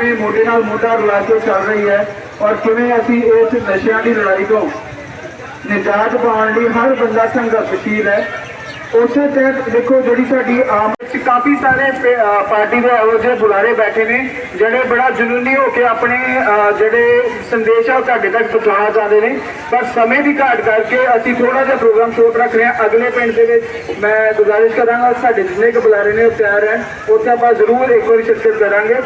ਕਿਵੇਂ ਮੋਢੇ ਨਾਲ ਮੋਢਾ ਰਲਾ ਕੇ ਚੱਲ ਰਹੀ ਹੈ ਔਰ ਕਿਵੇਂ ਅਸੀਂ ਇਸ ਨਸ਼ਿਆਂ ਦੀ ਲੜਾਈ ਤੋਂ ਨਿਜਾਤ ਪਾਉਣ ਲਈ ਹਰ ਬੰਦਾ ਸੰਘਰਸ਼ੀਲ ਹੈ, ਉਸੇ ਤਹਿਤ ਦੇਖੋ ਜਿਹੜੀ ਸਾਡੀ ਆਮ ਵਿੱਚ ਕਾਫੀ ਸਾਰੇ ਪਾਰਟੀ ਦੇ ਇਹੋ ਜਿਹੇ ਬੁਲਾਰੇ ਬੈਠੇ ਨੇ, ਜਿਹੜੇ ਬੜਾ ਜਨੂਨੀ ਹੋ ਕੇ ਆਪਣੇ ਜਿਹੜੇ ਸੰਦੇਸ਼ ਆ ਉਹ ਤੁਹਾਡੇ ਤੱਕ ਪਹੁੰਚਾਉਣਾ ਚਾਹੁੰਦੇ ਨੇ। ਪਰ ਸਮੇਂ ਦੀ ਘਾਟ ਕਰਕੇ ਅਸੀਂ ਥੋੜਾ ਜਿਹਾ ਪ੍ਰੋਗਰਾਮ ਸ਼ੋਟ ਰੱਖ ਰਹੇ ਹਾਂ। ਅਗਲੇ ਪਿੰਡ ਦੇ ਵਿੱਚ ਮੈਂ ਗੁਜ਼ਾਰਿਸ਼ ਕਰਾਂਗਾ, ਸਾਡੇ ਜਿੰਨੇ ਕੁ ਬੁਲਾਰੇ ਨੇ ਉਹ ਤਿਆਰ ਹੈ ਉੱਥੇ ਆਪਾਂ ਜ਼ਰੂਰ ਇੱਕ ਵਾਰੀ ਸ਼ਿਰਕਤ ਕਰਾਂਗੇ।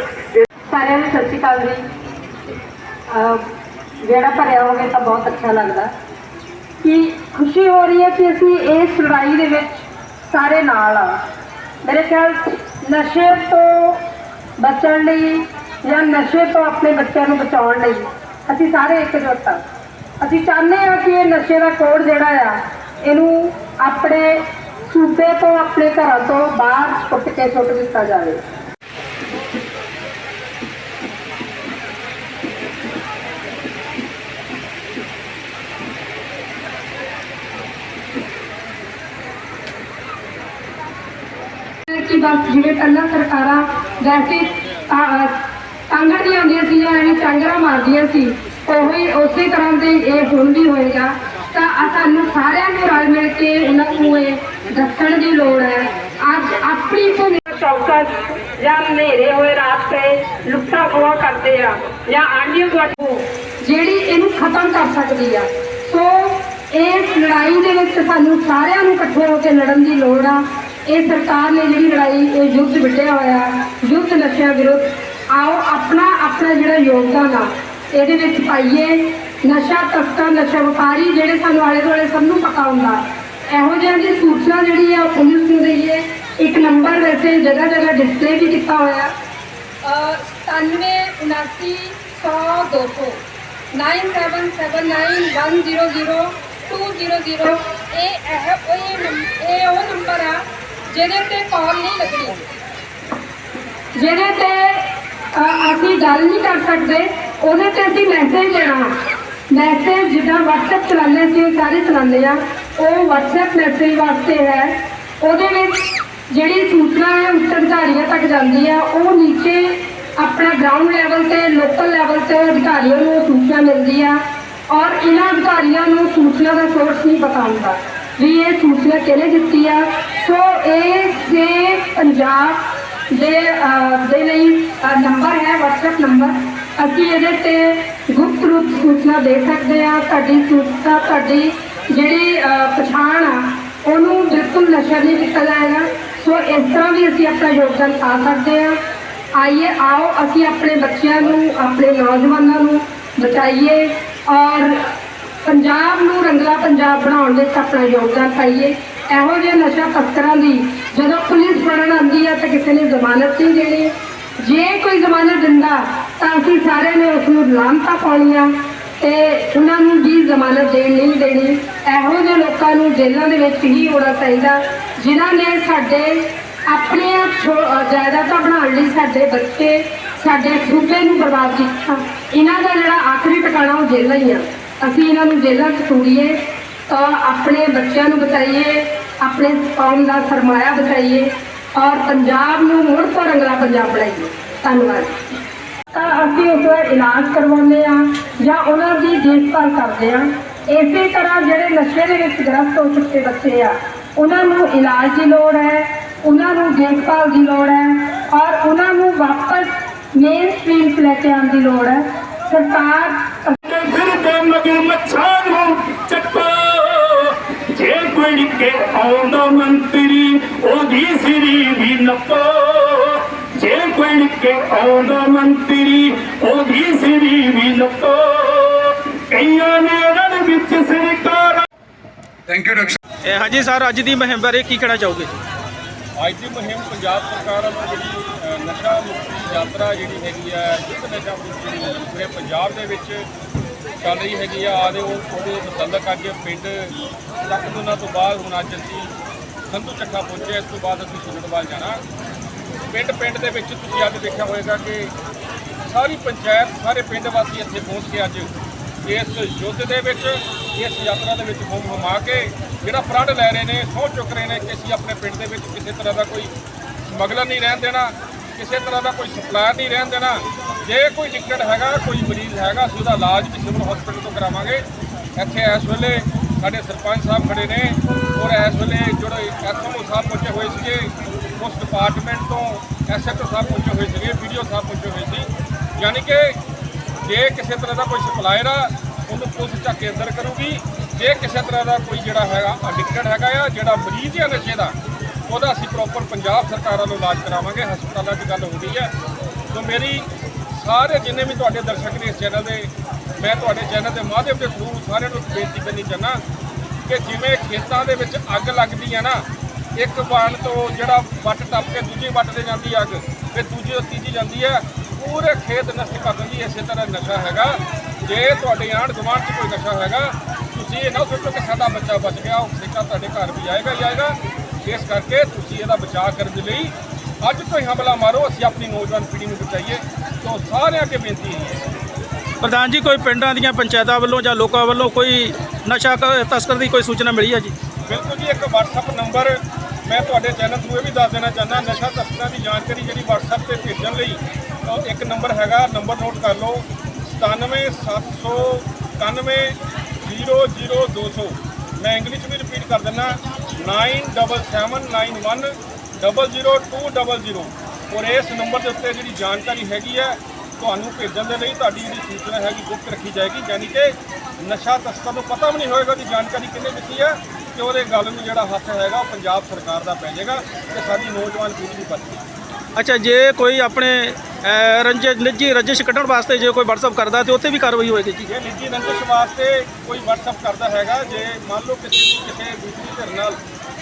ਸਾਰਿਆਂ ਨੂੰ ਸਤਿ ਸ਼੍ਰੀ ਅਕਾਲ ਜੀ। ਅਹ ਵਿਹੜਾ ਭਰਿਆ ਹੋਵੇ ਤਾਂ ਬਹੁਤ ਅੱਛਾ ਲੱਗਦਾ। ਕਿ ਖੁਸ਼ੀ ਹੋ ਰਹੀ ਹੈ ਕਿ ਅਸੀਂ ਇਸ ਲੜਾਈ ਦੇ ਵਿੱਚ ਸਾਰੇ ਨਾਲ ਆ। ਮੇਰੇ ਖਿਆਲ ਨਸ਼ੇ ਤੋਂ ਬਚਣ ਲਈ ਜਾਂ ਨਸ਼ੇ ਤੋਂ ਆਪਣੇ ਬੱਚਿਆਂ ਨੂੰ ਬਚਾਉਣ ਲਈ ਅਸੀਂ ਸਾਰੇ ਇਕਜੁੱਟ ਆ। ਅਸੀਂ ਚਾਹੁੰਦੇ ਆ ਕਿ ਇਹ ਨਸ਼ੇ ਦਾ ਕੋੜ ਜਿਹੜਾ ਆ, ਇਹਨੂੰ ਆਪਣੇ ਸੂਬੇ ਤੋਂ, ਆਪਣੇ ਘਰਾਂ ਤੋਂ ਬਾਹਰ ਸੁੱਟ ਕੇ ਸੁੱਟ ਦਿੱਤਾ ਜਾਵੇ ਕਿ ਬਸ ਜਿਵੇਂ ਪਹਿਲਾਂ ਸਰਕਾਰਾਂ ਵੈਸੇ ਤਾਂ- ਟਾਂਗਰ ਦੀਆਂ ਆਉਂਦੀਆਂ ਸੀ ਐਵੇਂ ਚਾਂਗਰਾ ਮਾਰਦੀਆਂ ਸੀ। ਉਹੀ ਉਸੇ ਤਰ੍ਹਾਂ ਦੇ ਇਹ ਹੁਣ ਵੀ ਹੋਏਗਾ। ਤਾਂ ਸਾਨੂੰ ਸਾਰਿਆਂ ਨੂੰ ਰਲ ਮਿਲ ਕੇ ਉਹਨਾਂ ਨੂੰ ਇਹ ਦੱਸਣ ਦੀ ਲੋੜ ਹੈ। ਅੱਜ ਆਪਣੀ ਭੂਮਿਕਾ ਚੌਕਸ ਜਾਂ ਹਨੇਰੇ ਹੋਏ ਰਾਸਤੇ ਲੁੱਟਾ ਖੋਆ ਕਰਦੇ ਆ, ਜਾਂ ਆਂਢੀ ਗੁਆਂਢੀ ਜਿਹੜੀ ਇਹਨੂੰ ਖਤਮ ਕਰ ਸਕਦੀ ਆ। ਸੋ ਇਸ ਲੜਾਈ ਦੇ ਵਿੱਚ ਸਾਨੂੰ ਸਾਰਿਆਂ ਨੂੰ ਇਕੱਠੇ ਹੋ ਕੇ ਲੜਨ ਦੀ ਲੋੜ ਆ। ਇਹ ਸਰਕਾਰ ਨੇ ਜਿਹੜੀ ਲੜਾਈ, ਇਹ ਯੁੱਧ ਵਿੱਢਿਆ ਹੋਇਆ, ਯੁੱਧ ਨਸ਼ਿਆਂ ਵਿਰੁੱਧ, ਆਓ ਆਪਣਾ ਆਪਣਾ ਜਿਹੜਾ ਯੋਗਦਾਨ ਆ, ਇਹਦੇ ਵਿੱਚ ਪਾਈਏ। ਨਸ਼ਾ ਤਸਕਰ, ਨਸ਼ਾ ਵਪਾਰੀ ਜਿਹੜੇ ਸਾਨੂੰ ਆਲੇ ਦੁਆਲੇ ਸਭ ਨੂੰ ਪਤਾ ਹੁੰਦਾ, ਇਹੋ ਜਿਹੀਆਂ ਦੀ ਸੂਚਨਾ ਜਿਹੜੀ ਆ, ਉਹ ਪੁਲਿਸ ਨੂੰ ਦਈਏ। ਇੱਕ ਨੰਬਰ ਵੈਸੇ ਜਗ੍ਹਾ ਜਗ੍ਹਾ ਡਿਸਪਲੇ ਵੀ ਕੀਤਾ ਹੋਇਆ। 97 79 100 200 9779100200 ਇਹ ਇਹ ਉਹ ਇਹ ਨੰਬ- ਇਹ ਉਹ ਨੰਬਰ ਆ ਜਿਹਦੇ ਤੇ ਕਾਲ ਨਹੀਂ ਲੱਗਣੀ। ਜਿਹਦੇ ਤੇ ਅਸੀਂ ਗੱਲ ਨਹੀਂ ਕਰ ਸਕਦੇ, ਉਹਦੇ ਤੇ ਅਸੀਂ ਮੈਸੇਜ ਦੇਣਾ। ਮੈਸੇਜ ਜਿੱਦਾਂ WhatsApp ਚਲਾਉਂਦੇ ਸੀ ਉਹ ਸਾਰੇ ਚਲਾਉਂਦੇ ਆ। ਉਹ WhatsApp ਮੈਸੇਜ ਵਾਸਤੇ ਹੈ। ਉਹਦੇ ਵਿੱਚ ਜਿਹੜੀ ਸੂਚਨਾ ਹੈ ਉੱਤਰ ਅਧਿਕਾਰੀਆਂ ਤੱਕ ਜਾਂਦੀ ਆ। ਉਹ ਨੀਚੇ ਆਪਣਾ ਗਰਾਊਂਡ ਲੈਵਲ ਤੇ ਲੋਕਲ ਲੈਵਲ ਤੇ ਅਧਿਕਾਰੀਆਂ ਨੂੰ ਉਹ ਸੂਚਨਾ ਮਿਲਦੀ ਆ। ਔਰ ਇਹਨਾਂ ਅਧਿਕਾਰੀਆਂ ਨੂੰ ਸੂਚਨਾ ਦਾ ਸੋਰਸ ਨਹੀਂ ਪਤਾ ਹੁੰਦਾ। ਵੀ ਇਹ ਸੂਚਨਾ ਕਿਹਨੇ ਦਿੱਤੀ ਆ? ਸੋ ਇਹ ਸੇ ਪੰਜਾਬ ਦੇ ਦੇ ਲਈ ਨੰਬਰ ਹੈ, WhatsApp ਨੰਬਰ ਅਸੀਂ ਇਹਦੇ ਤੇ ਗੁਪਤ ਰੂਪ ਸੂਚਨਾ ਦੇ ਸਕਦੇ ਆ ਤੁਹਾਡੀ ਸੂਚਨਾ, ਤੁਹਾਡੀ ਜਿਹੜੀ ਪਛਾਣ ਆ, ਉਹਨੂੰ ਬਿਲਕੁਲ ਨਸ਼ਾ ਨਹੀਂ ਕੀਤਾ ਜਾਏਗਾ। ਸੋ ਇਸ ਤਰ੍ਹਾਂ ਵੀ ਅਸੀਂ ਆਪਣਾ ਯੋਗਦਾਨ ਪਾ ਸਕਦੇ ਆ ਆਈਏ, ਆਓ, ਅਸੀਂ ਆਪਣੇ ਬੱਚਿਆਂ ਨੂੰ, ਆਪਣੇ ਨੌਜਵਾਨਾਂ ਨੂੰ ਬਚਾਈਏ। ਔਰ ਪੰਜਾਬ ਨੂੰ ਰੰਗਲਾ ਪੰਜਾਬ ਬਣਾਉਣ ਵਿੱਚ ਆਪਣਾ ਯੋਗਦਾਨ ਪਾਈਏ। ਇਹੋ ਜਿਹੇ ਨਸ਼ਾ ਤਸਕਰਾਂ ਦੀ ਜਦੋਂ ਪੁਲਿਸ ਫੜਨ ਆਉਂਦੀ ਹੈ ਤਾਂ ਕਿਸੇ ਨੇ ਜ਼ਮਾਨਤ ਨਹੀਂ ਦੇਣੀ। ਜੇ ਕੋਈ ਜ਼ਮਾਨਤ ਦਿੰਦਾ ਤਾਂ ਅਸੀਂ ਸਾਰਿਆਂ ਨੇ ਉਸ ਨੂੰ ਲਾਂਤਾ ਪਾਉਣੀਆਂ ਤੇ ਉਹਨਾਂ ਨੂੰ ਵੀ ਜ਼ਮਾਨਤ ਦੇਣ ਨਹੀਂ ਦੇਣੀ। ਇਹੋ ਜਿਹੇ ਲੋਕਾਂ ਨੂੰ ਜੇਲ੍ਹਾਂ ਦੇ ਵਿੱਚ ਹੀ ਹੋਣਾ ਚਾਹੀਦਾ, ਜਿਨ੍ਹਾਂ ਨੇ ਸਾਡੇ ਆਪਣੀਆਂ ਛੋ- ਜਾਇਦਾਦਾਂ ਬਣਾਉਣ ਲਈ ਸਾਡੇ ਬੱਚੇ, ਸਾਡੇ ਸੂਬੇ ਨੂੰ ਬਰਬਾਦ ਕੀਤਾ। ਇਹਨਾਂ ਦਾ ਜਿਹੜਾ ਆਖਰੀ ਟਿਕਾਣਾ ਉਹ ਜੇਲ੍ਹਾਂ ਹੀ ਆ। ਅਸੀਂ ਇਹਨਾਂ ਨੂੰ ਜੇਲ੍ਹਾਂ 'ਚ ਤੋੜੀਏ ਤਾਂ ਆਪਣੇ ਬੱਚਿਆਂ ਨੂੰ ਬਚਾਈਏ, ਆਪਣੇ ਕੌਮ ਦਾ ਸਰਮਾਇਆ ਬਚਾਈਏ, ਔਰ ਪੰਜਾਬ ਨੂੰ ਮੁੜ ਤੋਂ ਰੰਗਲਾ ਪੰਜਾਬ ਬਣਾਈਏ। ਧੰਨਵਾਦ। ਤਾਂ ਅਸੀਂ ਉਸ ਦਾ ਇਲਾਜ ਕਰਵਾਉਂਦੇ ਆ ਜਾਂ ਉਹਨਾਂ ਦੀ ਦੇਖਭਾਲ ਕਰਦੇ ਆ ਇਸੇ ਤਰ੍ਹਾਂ ਜਿਹੜੇ ਨਸ਼ੇ ਦੇ ਵਿੱਚ ਗ੍ਰਸਤ ਹੋ ਚੁੱਕੇ ਬੱਚੇ ਆ, ਉਹਨਾਂ ਨੂੰ ਇਲਾਜ ਦੀ ਲੋੜ ਹੈ, ਉਹਨਾਂ ਨੂੰ ਦੇਖਭਾਲ ਦੀ ਲੋੜ ਹੈ, ਔਰ ਉਹਨਾਂ ਨੂੰ ਵਾਪਸ ਮੇਨ ਸਟ੍ਰੀਮ 'ਚ ਲੈ ਕੇ ਆਉਣ ਦੀ ਲੋੜ ਹੈ। ਸਰਕਾਰ ਫਿਰਦੇ ਮਗਰ ਮੱਛਾਂ ਨੂੰ ਚੱਕੋ। ਜੇ ਕੋਈ ਕੇ ਆਉਂਦਾ ਮੰਤਰੀ ਉਹਦੀ ਸਿਰੀ ਵੀ ਨੱਪੋ। ਜੇ ਕੋਈ ਕੇ ਆਉਂਦਾ ਮੰਤਰੀ ਉਹਦੀ ਸਿਰੀ ਵੀ ਨੱਪੋ। ਕਈਆਂ ਨੇ ਰਣ ਵਿੱਚ ਸਰਕਾਰ ਥੈਂਕ ਯੂ ਡਾਕਟਰ ਇਹ ਹਾਂਜੀ ਸਰ ਅੱਜ ਦੀ ਮੁਹਿੰਮ ਬਾਰੇ ਕੀ ਕਹਿਣਾ ਚਾਹੋਗੇ ਅੱਜ ਦੀ ਮੁਹਿੰਮ ਪੰਜਾਬ ਸਰਕਾਰ ਵੱਲੋਂ ਜਿਹੜੀ ਨਸ਼ਾ ਮੁਕਤੀ ਯਾਤਰਾ ਜਿਹੜੀ ਹੈਗੀ ਆ ਯੁੱਧ ਨਸ਼ਾ ਮੁਕਤੀ ਪੂਰੇ ਪੰਜਾਬ ਦੇ ਵਿੱਚ ਚੱਲ ਰਹੀ ਹੈਗੀ ਆ ਆਦੇ ਉਹਦੇ ਮੁਤਲਕ ਅੱਜ ਪਿੰਡ ਤੱਕ ਦੋਨਾਂ ਤੋਂ ਬਾਅਦ ਹੁਣ ਅੱਜ ਅਸੀਂ ਸੰਧੂ ਚੱਕਾ ਪਹੁੰਚੇ ਇਸ ਤੋਂ ਬਾਅਦ ਅਸੀਂ ਸੁਰਨਵਾਲ ਜਾਣਾ। ਪਿੰਡ ਪਿੰਡ ਦੇ ਵਿੱਚ ਤੁਸੀਂ ਅੱਜ ਦੇਖਿਆ ਹੋਵੇਗਾ ਕਿ ਸਾਰੀ ਪੰਚਾਇਤ, ਸਾਰੇ ਪਿੰਡ ਵਾਸੀ ਇੱਥੇ ਪਹੁੰਚ ਕੇ ਅੱਜ ਇਸ ਯੁੱਧ ਦੇ ਵਿੱਚ, ਇਸ ਯਾਤਰਾ ਦੇ ਵਿੱਚ ਹੁਮ ਹੁਮਾ ਕੇ ਜਿਹੜਾ ਪ੍ਰਣ ਲੈ ਰਹੇ ਨੇ, ਸਹੁੰ ਚੁੱਕ ਰਹੇ ਨੇ ਕਿ ਅਸੀਂ ਆਪਣੇ ਪਿੰਡ ਦੇ ਵਿੱਚ ਕਿਸੇ ਤਰ੍ਹਾਂ ਦਾ ਕੋਈ ਸਮਗਲਰ ਨਹੀਂ ਰਹਿਣ ਦੇਣਾ। ਕਿਸੇ ਤਰ੍ਹਾਂ ਦਾ ਕੋਈ ਸਪਲਾਇਰ ਨਹੀਂ ਰਹਿਣ ਦੇਣਾ। ਜੇ ਕੋਈ ਦਿੱਕਤ ਹੈਗਾ, ਕੋਈ ਮਰੀਜ਼ ਹੈਗਾ, ਅਸੀਂ ਉਹਦਾ ਇਲਾਜ ਵੀ ਸਿਵਲ ਹਸਪੀਟਲ ਤੋਂ ਕਰਾਵਾਂਗੇ। ਇੱਥੇ ਇਸ ਵੇਲੇ ਸਾਡੇ ਸਰਪੰਚ ਸਾਹਿਬ ਖੜੇ ਨੇ ਔਰ ਇਸ ਵੇਲੇ ਜਿਹੜੇ ਐਸਐਮਓ ਸਾਹਿਬ ਪਹੁੰਚੇ ਹੋਏ ਸੀਗੇ, ਉਸ ਡਿਪਾਰਟਮੈਂਟ ਤੋਂ ਐਸਐਚਓ ਸਾਹਿਬ ਪਹੁੰਚੇ ਹੋਏ ਸੀਗੇ ਵੀਡੀਓ ਸਾਹਿਬ ਪਹੁੰਚੇ ਹੋਏ ਸੀ। ਯਾਨੀ ਕਿ ਜੇ ਕਿਸੇ ਤਰ੍ਹਾਂ ਦਾ ਕੋਈ ਸਪਲਾਇਰ ਆ, ਉਹਨੂੰ ਪੁਲਿਸ ਚੱਕ ਕੇ ਅੰਦਰ ਕਰੂਗੀ। ਜੇ ਕਿਸੇ ਤਰ੍ਹਾਂ ਦਾ ਕੋਈ ਜਿਹੜਾ ਹੈਗਾ, ਅਡਿਕਟਡ ਹੈਗਾ ਆ, ਜਿਹੜਾ ਮਰੀਜ਼ ਹੈ ਨਸ਼ੇ ਦਾ ਉਹਦਾ ਅਸੀਂ ਪ੍ਰੋਪਰ ਪੰਜਾਬ ਸਰਕਾਰ ਵੱਲੋਂ ਇਲਾਜ ਕਰਾਵਾਂਗੇ, ਹਸਪਤਾਲਾਂ 'ਚ ਗੱਲ ਹੁੰਦੀ ਹੈ ਸੋ ਮੇਰੀ ਸਾਰੇ ਜਿੰਨੇ ਵੀ ਤੁਹਾਡੇ ਦਰਸ਼ਕ ਨੇ ਇਸ ਚੈਨਲ ਦੇ, ਮੈਂ ਤੁਹਾਡੇ ਚੈਨਲ ਦੇ ਮਾਧਿਅਮ ਦੇ ਥਰੂ ਸਾਰਿਆਂ ਨੂੰ ਬੇਨਤੀ ਕਰਨੀ ਚਾਹੁੰਦਾ ਕਿ ਜਿਵੇਂ ਖੇਤਾਂ ਦੇ ਵਿੱਚ ਅੱਗ ਲੱਗਦੀ ਹੈ ਨਾ, ਇੱਕ ਬਾਣ ਤੋਂ ਜਿਹੜਾ ਵੱਟ ਟੱਪ ਕੇ ਦੂਜੀ ਵੱਟ ਤੇ ਜਾਂਦੀ ਅੱਗ, ਫਿਰ ਦੂਜੀ ਤੋਂ ਤੀਜੀ ਜਾਂਦੀ ਹੈ, ਪੂਰੇ ਖੇਤ ਨਸ਼ਟ ਕਰ ਦਿੰਦੀ ਹੈ। ਇਸੇ ਤਰ੍ਹਾਂ ਨਸ਼ਾ ਹੈਗਾ ਜੇ ਤੁਹਾਡੇ ਆਂਢ ਗੁਆਂਢ 'ਚ ਕੋਈ ਨਸ਼ਾ ਹੈਗਾ, ਤੁਸੀਂ ਇਹ ਨਾ ਸੋਚੋ ਕਿ ਸਾਡਾ ਬੱਚਾ ਬਚ ਗਿਆ, ਉਹ ਸਿੱਕਾ ਤੁਹਾਡੇ ਘਰ ਵੀ ਆਏਗਾ ਹੀ ਆਏਗਾ ਇਸ ਕਰਕੇ ਤੁਸੀਂ ਇਹਦਾ ਬਚਾਅ ਕਰਨ ਦੇ ਲਈ ਅੱਜ ਤੋਂ ਹੀ ਹਮਲਾ ਮਾਰੋ ਅਸੀਂ ਆਪਣੀ ਨੌਜਵਾਨ ਪੀੜ੍ਹੀ ਨੂੰ ਬਚਾਈਏ ਤੋਂ ਸਾਰਿਆਂ ਅੱਗੇ ਬੇਨਤੀ ਹੈ। ਪ੍ਰਧਾਨ ਜੀ ਕੋਈ ਪਿੰਡਾਂ ਦੀਆਂ ਪੰਚਾਇਤਾਂ ਵੱਲੋਂ ਜਾਂ ਲੋਕਾਂ ਵੱਲੋਂ ਕੋਈ ਨਸ਼ਾ ਤਸਕਰ ਦੀ ਕੋਈ ਸੂਚਨਾ ਮਿਲੀ ਹੈ ਜੀ? ਬਿਲਕੁਲ ਜੀ ਇੱਕ WhatsApp ਨੰਬਰ ਮੈਂ ਤੁਹਾਡੇ ਚੈਨਲ ਥਰੂ ਇਹ ਵੀ ਦੱਸ ਦੇਣਾ ਚਾਹੁੰਦਾ ਨਸ਼ਾ ਤਸਕਰਾਂ ਦੀ ਜਾਣਕਾਰੀ ਜਿਹੜੀ WhatsApp ਤੇ ਭੇਜਣ ਲਈ ਇੱਕ ਨੰਬਰ ਹੈਗਾ ਨੰਬਰ ਨੋਟ ਕਰ ਲਓ 9779900200 ਮੈਂ ਇੰਗਲਿਸ਼ ਵੀ ਰਿਪੀਟ ਕਰ ਦਿੰਦਾ 9791900200 ਔਰ ਇਸ ਨੰਬਰ ਦੇ ਉੱਤੇ ਜਿਹੜੀ ਜਾਣਕਾਰੀ ਹੈਗੀ ਹੈ, ਤੁਹਾਨੂੰ ਭੇਜਣ ਦੇ ਲਈ ਤੁਹਾਡੀ ਜਿਹੜੀ ਸੂਚਨਾ ਹੈਗੀ, ਗੁਪਤ ਰੱਖੀ ਜਾਏਗੀ। ਯਾਨੀ ਕਿ ਨਸ਼ਾ ਤਸਕਰ ਨੂੰ ਪਤਾ ਵੀ ਨਹੀਂ ਹੋਏਗਾ ਕਿ ਜਾਣਕਾਰੀ ਕਿੰਨੇ ਦਿੱਤੀ ਹੈ ਕਿ ਉਹਦੇ ਗੱਲ ਨੂੰ ਜਿਹੜਾ ਹੱਥ ਹੈਗਾ, ਉਹ ਪੰਜਾਬ ਸਰਕਾਰ ਦਾ ਪੈ ਜਾਏਗਾ ਤੇ ਸਾਡੀ ਨੌਜਵਾਨ ਪੀੜ੍ਹੀ ਦੀ ਬਚ ਅੱਛਾ, ਜੇ ਕੋਈ ਆਪਣੇ ਅਹ, ਰੰਜ ਨਿੱਜੀ ਰੰਜਿਸ਼ ਕੱਢਣ ਵਾਸਤੇ ਜੇ ਕੋਈ WhatsApp ਕਰਦਾ ਤੇ ਉੱਥੇ ਵੀ ਕਾਰਵਾਈ ਹੋਏਗੀ ਜੀ। ਜੇ ਨਿੱਜੀ ਰੰਜਿਸ਼ ਵਾਸਤੇ ਕੋਈ WhatsApp ਕਰਦਾ ਹੈਗਾ ਜੇ ਮੰਨ ਲਓ ਕਿਸੇ ਨੂੰ ਕਿਸੇ ਦੂਸਰੀ ਧਿਰ ਨਾਲ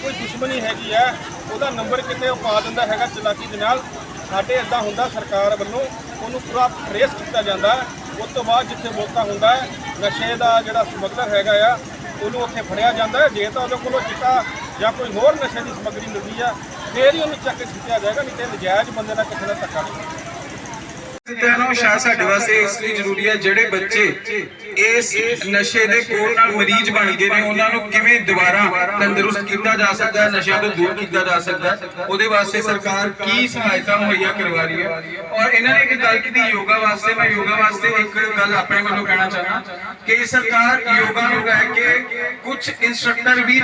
ਕੋਈ ਦੁਸ਼ਮਣੀ ਹੈਗੀ ਹੈ ਉਹਦਾ ਨੰਬਰ ਕਿਤੇ ਉਹ ਪਾ ਦਿੰਦਾ ਹੈਗਾ ਚਲਾਕੀ ਦੇ ਨਾਲ ਸਾਡੇ ਇਦਾਂ ਹੁੰਦਾ ਸਰਕਾਰ ਵੱਲੋਂ ਉਹਨੂੰ ਪੂਰਾ ਟ੍ਰੇਸ ਕੀਤਾ ਜਾਂਦਾ ਹੈ। ਉਸ ਤੋਂ ਬਾਅਦ ਜਿੱਥੇ ਮੌਕਾ ਹੁੰਦਾ ਨਸ਼ੇ ਦਾ ਜਿਹੜਾ ਸਮਗਲਰ ਹੈਗਾ ਆ ਉਹਨੂੰ ਉੱਥੇ ਫੜਿਆ ਜਾਂਦਾ ਜੇ ਤਾਂ ਉਹਦੇ ਕੋਲੋਂ ਚਿੱਟਾ ਜਾਂ ਕੋਈ ਹੋਰ ਨਸ਼ੇ ਦੀ ਸਮੱਗਰੀ ਮਿਲਦੀ ਆ ਫੇਰ ਹੀ ਉਹਨੂੰ ਚੱਕ ਕੇ ਸੁੱਟਿਆ ਜਾਏਗਾ ਨਹੀਂ ਤੇ ਨਜਾਇਜ਼ ਬੰਦੇ ਨਾਲ ਕਿਸੇ ਨਾਲ ਧੱਕਾ ਨਹੀਂ। ਸਿੱਧਿਆਂ ਸ਼ਾਇਦ ਸਾਡੇ ਵਾਸਤੇ ਇਸ ਲਈ ਜ਼ਰੂਰੀ ਹੈ, ਜਿਹੜੇ ਬੱਚੇ ਇਸ ਨਸ਼ੇ ਦੇ ਕੋਲ ਨਾਲ ਮਰੀਜ਼ ਬਣ ਗਏ ਨੇ, ਉਹਨਾਂ ਨੂੰ ਕਿਵੇਂ ਦੁਬਾਰਾ ਤੰਦਰੁਸਤ ਕੀਤਾ ਜਾ ਸਕਦਾ ਹੈ, ਨਸ਼ਿਆਂ ਤੋਂ ਦੂਰ ਕੀਤਾ ਜਾ ਸਕਦਾ ਹੈ, ਉਹਦੇ ਵਾਸਤੇ ਸਰਕਾਰ ਕੀ ਸਹਾਇਤਾ ਮੁਹੱਈਆ ਕਰਵਾ ਰਹੀ ਹੈ? ਔਰ ਇਹਨਾਂ ਨੇ ਇੱਕ ਗੱਲ ਕੀਤੀ, ਯੋਗਾ ਵਾਸਤੇ, ਮੈਂ ਯੋਗਾ ਵਾਸਤੇ ਇੱਕ ਗੱਲ ਆਪਣੇ ਵੱਲੋਂ ਕਹਿਣਾ ਚਾਹਨਾ ਕਿ ਸਰਕਾਰ ਯੋਗਾ ਨੂੰ ਲੈ ਕੇ ਕੁਝ ਇੰਸਟ੍ਰਕਟਰ ਵੀ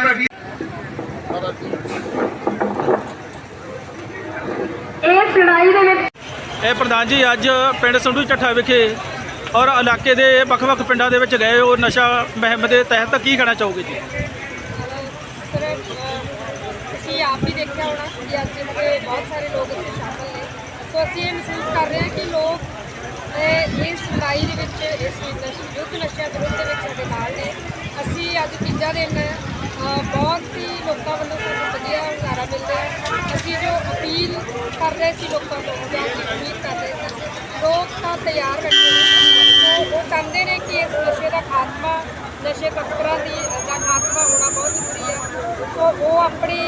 ਇਸ ਲੜਾਈ ਦੇ ਵਿੱਚ ਇਹ ਪ੍ਰਧਾਨ ਜੀ, ਅੱਜ ਪਿੰਡ ਸੰਧੂ ਚੱਠਾ ਵਿਖੇ ਔਰ ਇਲਾਕੇ ਦੇ ਵੱਖ-ਵੱਖ ਪਿੰਡਾਂ ਦੇ ਵਿੱਚ ਗਏ ਉਹ ਨਸ਼ਾ ਮੁਹਿੰਮ ਦੇ ਤਹਿਤ ਕੀ ਕਹਿਣਾ ਚਾਹੋਗੇ ਜੀ? ਸਰ ਤੁਸੀਂ ਆਪ ਵੀ ਦੇਖਿਆ ਹੋਣਾ ਕਿ ਅੱਜ ਇੱਥੇ ਬਹੁਤ ਸਾਰੇ ਲੋਕ ਇੱਥੇ ਸ਼ਾਮਲ ਨੇ। ਸੋ ਅਸੀਂ ਇਹ ਮਹਿਸੂਸ ਕਰ ਰਹੇ ਹਾਂ ਕਿ ਲੋਕ ਇਸ ਲੜਾਈ ਦੇ ਵਿੱਚ, ਇਸ ਯੁੱਧ ਨਸ਼ਿਆਂ ਵਿਰੁੱਧ ਦੇ ਵਿੱਚ ਸਾਡੇ ਨਾਲ ਨੇ। ਅਸੀਂ ਅੱਜ ਤੀਜਾ ਦਿਨ ਬਹੁਤ ਹੀ ਲੋਕਾਂ ਵੱਲੋਂ ਸਾਨੂੰ ਵਧੀਆ ਹੁੰਗਾਰਾ ਮਿਲ ਰਿਹਾ ਹੈ। ਅਸੀਂ ਜੋ ਅਪੀਲ ਕਰ ਰਹੇ ਸੀ ਲੋਕਾਂ ਤੋਂ, ਜਾਂ ਅਸੀਂ ਉਮੀਦ ਕਰ ਰਹੇ ਸੀ, ਲੋਕ ਤਾਂ ਤਿਆਰ ਬੈਠੇ ਨੇ। ਉਹ ਉਹ ਚਾਹੁੰਦੇ ਨੇ ਕਿ ਇਸ ਨਸ਼ੇ ਦਾ ਖਾਤਮਾ, ਨਸ਼ੇ ਤਸਕਰਾਂ ਦੀ ਦਾ ਖਾਤਮਾ ਹੋਣਾ ਬਹੁਤ ਜ਼ਰੂਰੀ ਹੈ। ਸੋ ਉਹ ਆਪਣੀ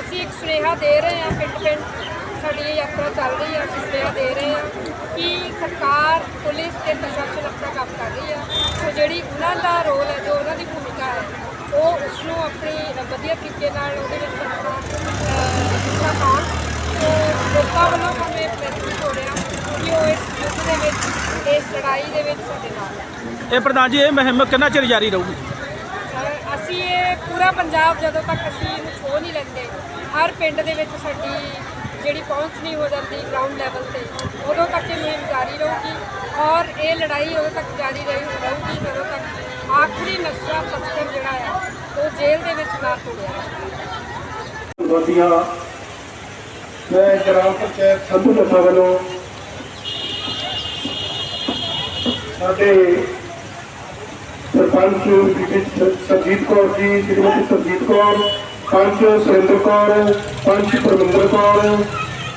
ਅਸੀਂ ਇੱਕ ਸੁਨੇਹਾ ਦੇ ਰਹੇ ਹਾਂ, ਪਿੰਡ ਪਿੰਡ ਸਾਡੀ ਇਹ ਯਾਤਰਾ ਚੱਲ ਰਹੀ ਹੈ। ਅਸੀਂ ਸੁਨੇਹਾ ਦੇ ਰਹੇ ਹਾਂ ਕਿ ਸਰਕਾਰ ਪੁਲਿਸ ਤੇ ਪ੍ਰਸ਼ਾਸਨ ਆਪਣਾ ਕੰਮ ਕਰ ਰਹੀ ਹੈ। ਸੋ ਜਿਹੜੀ ਉਹਨਾਂ ਦਾ ਰੋਲ ਹੈ, ਜੋ ਉਹਨਾਂ ਦੀ ਭੂਮਿਕਾ ਹੈ ਉਹ ਉਸ ਨੂੰ ਆਪਣੀ ਵਧੀਆ ਤਰੀਕੇ ਨਾਲ ਉਹਦੇ ਵਿੱਚ ਹਿੱਸਾ ਪਾਉਣ। ਸੋ ਲੋਕਾਂ ਵੱਲੋਂ ਇਹ ਪ੍ਰੈਸ ਹੋ ਰਿਹਾ ਕਿ ਉਹ ਇਸ ਯੁੱਧ ਦੇ ਵਿੱਚ ਇਸ ਲੜਾਈ ਦੇ ਵਿੱਚ ਸਾਡੇ ਨਾਲ ਹੈ। ਇਹ ਪ੍ਰਧਾਨ ਜੀ ਇਹ ਮੁਹਿੰਮ ਕਿੰਨਾ ਚਿਰ ਜਾਰੀ ਰਹੂਗੀ? ਅਸੀਂ ਇਹ ਪੂਰਾ ਪੰਜਾਬ ਜਦੋਂ ਤੱਕ ਅਸੀਂ ਇਹਨੂੰ ਛੋਹ ਨਹੀਂ ਲੈਂਦੇ ਹਰ ਪਿੰਡ ਦੇ ਵਿੱਚ ਸਾਡੀ ਜਿਹੜੀ ਪਹੁੰਚ ਨਹੀਂ ਹੋ ਜਾਂਦੀ ਗਰਾਊਂਡ ਲੈਵਲ ਤੇ ਉਦੋਂ ਤੱਕ ਇਹ ਮੁਹਿੰਮ ਜਾਰੀ ਰਹੂਗੀ। ਔਰ ਇਹ ਲੜਾਈ ਉਦੋਂ ਤੱਕ ਜਾਰੀ ਰਹੂ- ਰਹੂਗੀ ਜਦੋਂ ਤੱਕ ਆਖਰੀ ਨਸ਼ਾ ਤਸਕਰ ਜਿਹੜਾ ਹੈ ਉਹ ਜੇਲ੍ਹ ਦੇ ਵਿੱਚ ਨਾ ਤੁਰਿਆ ਦੋਦੀਆਂ ਮੈਂ ਗ੍ਰਾਮ ਪੰਚਾਇਤ ਸੰਧੂ ਲੱਖਾ ਵੱਲੋਂ ਸਾਡੇ ਸਰਪੰਚ ਸਰਜੀਤ ਕੌਰ ਜੀ, ਸ਼੍ਰੀਮਤੀ ਸਰਜੀਤ ਕੌਰ, ਪੰਚ ਸੁਰਿੰਦਰ ਕੌਰ, ਪੰਚ ਪਰਮਿੰਦਰ ਕੌਰ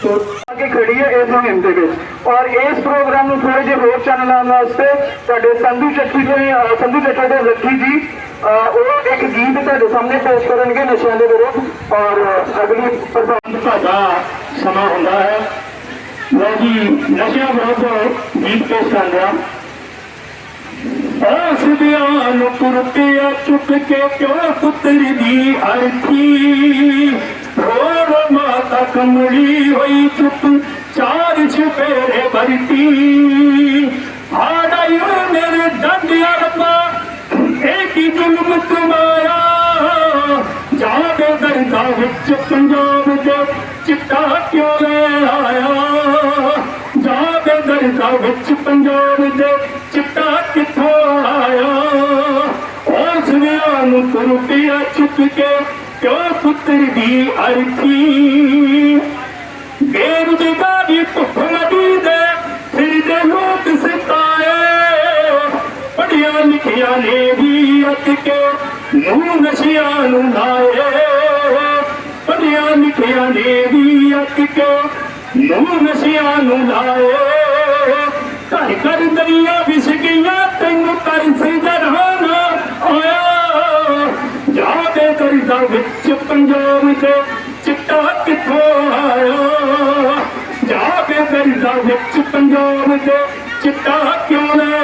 ਤੋਂ ਅੱਗੇ ਖੜੀ ਹੈ ਇਸ ਮੁਹਿੰਮ ਦੇ ਵਿੱਚ। ਔਰ ਇਸ ਪ੍ਰੋਗਰਾਮ ਨੂੰ ਥੋੜੇ ਜਿਹੇ ਹੋਰ ਚਾਨਣਾ ਵਾਸਤੇ ਤੁਹਾਡੇ ਸੰਧੂ ਚੱਠੀ ਦੇ ਸੰਧੂ ਚੱਠਾ ਦੇ ਰੱਖੀ ਜੀ ਉਹ ਇੱਕ ਗੀਤ ਤੁਹਾਡੇ ਸਾਹਮਣੇ ਪੇਸ਼ ਕਰਨਗੇ ਨਸ਼ਿਆਂ ਦੇ ਵਿਰੁੱਧ ਔਰ ਅਗਲੀ ਪ੍ਰਬੰਧ ਤੁਹਾਡਾ ਸਮਾਂ ਹੁੰਦਾ ਹੈ। ਮੈਂ ਜੀ, ਨਸ਼ਿਆਂ ਵਿਰੁੱਧ ਗੀਤ ਪੇਸ਼ ਕਰ ਰਿਹਾ ਹੱਸਦਿਆਂ ਨੂੰ ਕੁਰਤਿਆ ਚੁੱਕ ਕੇ ਕਿਉਂ ਪੁੱਤਰ ਦੀ ਅਰਥੀ ਰੋ ਮਾਤਾ ਕਮਲੀ ਹੋਈ ਚੁੱਪ ਚਾਰ ਚੁਪੇਰੇ ਵਰਤੀ। ਆੜਾਈ ਮੇਰੇ ਦੰਦ ਰੱਬਾ ਕੀ ਜ਼ੁਲਮ ਤੁਮਾਇਆ ਜਾਗੇ ਦਰਦਾ ਵਿੱਚ ਪੰਜਾਬ ਦੇ ਚਿੱਟਾ ਕਿਉਂ ਲੈ ਆਇਆ? ਜਾਗੇ ਦਰਦਾ ਵਿੱਚ ਪੰਜਾਬ ਦੇ ਚਿੱਟਾ ਕਿੱਥੋਂ ਆਇਆ? ਉਸ ਵਿਆਹ ਨੂੰ ਤੁਰ ਪਿਆ ਚੁੱਕ ਕੇ? ਕਿਉਂ ਪੁੱਤਰ ਦੀ ਅਰਥੀ? ਬੇਰੁਜ਼ਗਾਰੀ ਭੁੱਖ ਪੜਿਆ ਨੇ ਵੀ ਅੱਕ ਕੇ ਮੂੰਹ ਨਸ਼ਿਆਂ ਨੂੰ ਲਾਏ। ਪੜਿਆ ਲਿਖਿਆ ਨੇ ਵੀ ਅੱਕ ਕੇ ਮੂੰਹ ਨਸ਼ਿਆਂ ਨੂੰ ਲਾਏ। ਘਰ ਘਰ ਦਰਿਆ ਵਿਛ ਗਈਆਂ ਤੈਨੂੰ ਤਰਸ ਜਰਹਾਨਾ ਆਇਆ। ਜਾਦੇ ਕਰਦਾ ਵਿੱਚ ਪੰਜਾਬ ਦੇ ਚਿੱਟਾ ਕਿੱਥੋਂ ਆਇਆ? ਜਾਦੇ ਕਰਦਾ ਵਿੱਚ ਪੰਜਾਬ ਦੇ ਚਿੱਟਾ ਕਿਉਂ ਲੈ